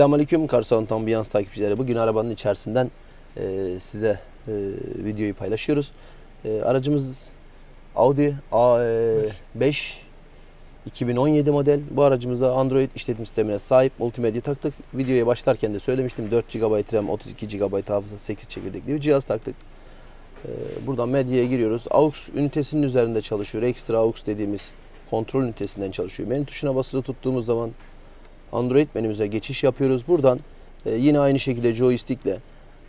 Selamünaleyküm Karsan Ambiyans takipçileri. Bugün arabanın içerisinden e, size e, videoyu paylaşıyoruz. E, aracımız Audi A5 2017 model. Bu aracımıza Android işletim sistemine sahip multimedya taktık. Videoya başlarken de söylemiştim 4 GB RAM, 32 GB hafıza, 8 çekirdekli bir cihaz taktık. E, buradan medyaya giriyoruz. AUX ünitesinin üzerinde çalışıyor. Ekstra AUX dediğimiz kontrol ünitesinden çalışıyor. Menü tuşuna basılı tuttuğumuz zaman Android menümüze geçiş yapıyoruz. Buradan e, yine aynı şekilde joystickle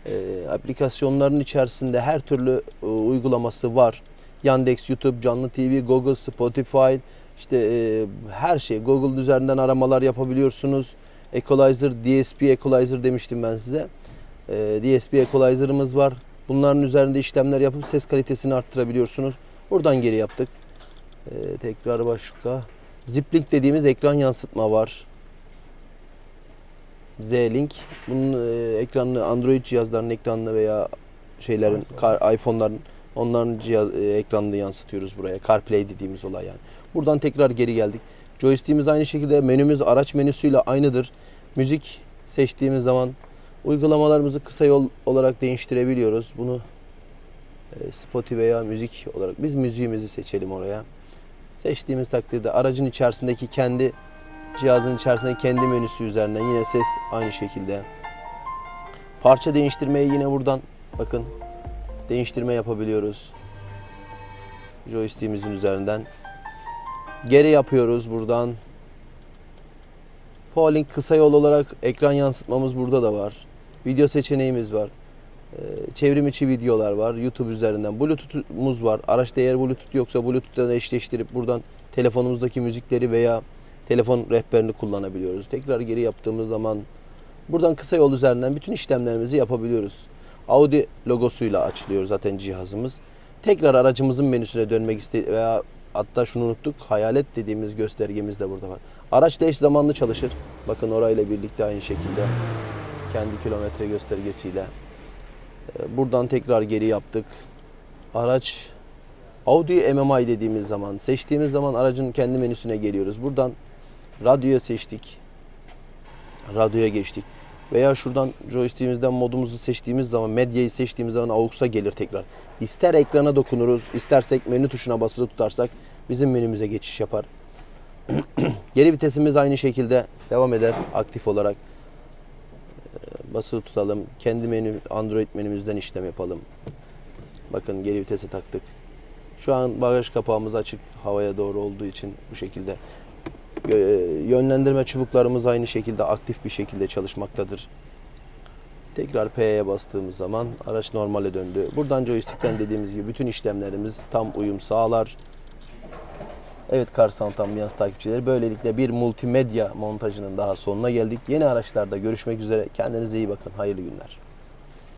e, aplikasyonların içerisinde her türlü e, uygulaması var. Yandex, YouTube, Canlı TV, Google, Spotify, işte e, her şey. Google üzerinden aramalar yapabiliyorsunuz. Equalizer, DSP Equalizer demiştim ben size. E, DSP Equalizer'ımız var. Bunların üzerinde işlemler yapıp ses kalitesini arttırabiliyorsunuz. Buradan geri yaptık. E, tekrar başka. Ziplink dediğimiz ekran yansıtma var. Z-Link. Bunun e, ekranını Android cihazlarının ekranını veya şeylerin kar, iPhone'ların onların cihaz e, ekranını yansıtıyoruz buraya. CarPlay dediğimiz olay yani. Buradan tekrar geri geldik. Joystick'imiz aynı şekilde menümüz araç menüsüyle aynıdır. Müzik seçtiğimiz zaman uygulamalarımızı kısa yol olarak değiştirebiliyoruz. Bunu e, Spotify veya müzik olarak biz müziğimizi seçelim oraya. Seçtiğimiz takdirde aracın içerisindeki kendi cihazın içerisindeki kendi menüsü üzerinden yine ses aynı şekilde. Parça değiştirmeyi yine buradan bakın değiştirme yapabiliyoruz. Joystick'imizin üzerinden. Geri yapıyoruz buradan. Polling kısa yol olarak ekran yansıtmamız burada da var. Video seçeneğimiz var. Ee, Çevrim içi videolar var. YouTube üzerinden. Bluetooth'umuz var. Araçta eğer Bluetooth yoksa Bluetooth'la eşleştirip buradan telefonumuzdaki müzikleri veya telefon rehberini kullanabiliyoruz. Tekrar geri yaptığımız zaman buradan kısa yol üzerinden bütün işlemlerimizi yapabiliyoruz. Audi logosuyla açılıyor zaten cihazımız. Tekrar aracımızın menüsüne dönmek iste veya hatta şunu unuttuk. Hayalet dediğimiz göstergemiz de burada var. Araç da eş zamanlı çalışır. Bakın orayla birlikte aynı şekilde kendi kilometre göstergesiyle. Ee, Buradan tekrar geri yaptık. Araç Audi MMI dediğimiz zaman seçtiğimiz zaman aracın kendi menüsüne geliyoruz. Buradan radyoya seçtik. Radyoya geçtik. Veya şuradan joystick'imizden modumuzu seçtiğimiz zaman, medyayı seçtiğimiz zaman AUX'a gelir tekrar. İster ekrana dokunuruz, istersek menü tuşuna basılı tutarsak bizim menümüze geçiş yapar. Geri vitesimiz aynı şekilde devam eder aktif olarak. Ee, Basılı tutalım. Kendi menü Android menümüzden işlem yapalım. Bakın geri vitese taktık. Şu an bagaj kapağımız açık havaya doğru olduğu için bu şekilde. Yö- Yönlendirme çubuklarımız aynı şekilde aktif bir şekilde çalışmaktadır. Tekrar P'ye bastığımız zaman araç normale döndü. Buradan joystick'ten dediğimiz gibi bütün işlemlerimiz tam uyum sağlar. Evet Car Sound Ambiyans takipçileri böylelikle bir multimedya montajının daha sonuna geldik. Yeni araçlarda görüşmek üzere. Kendinize iyi bakın. Hayırlı günler.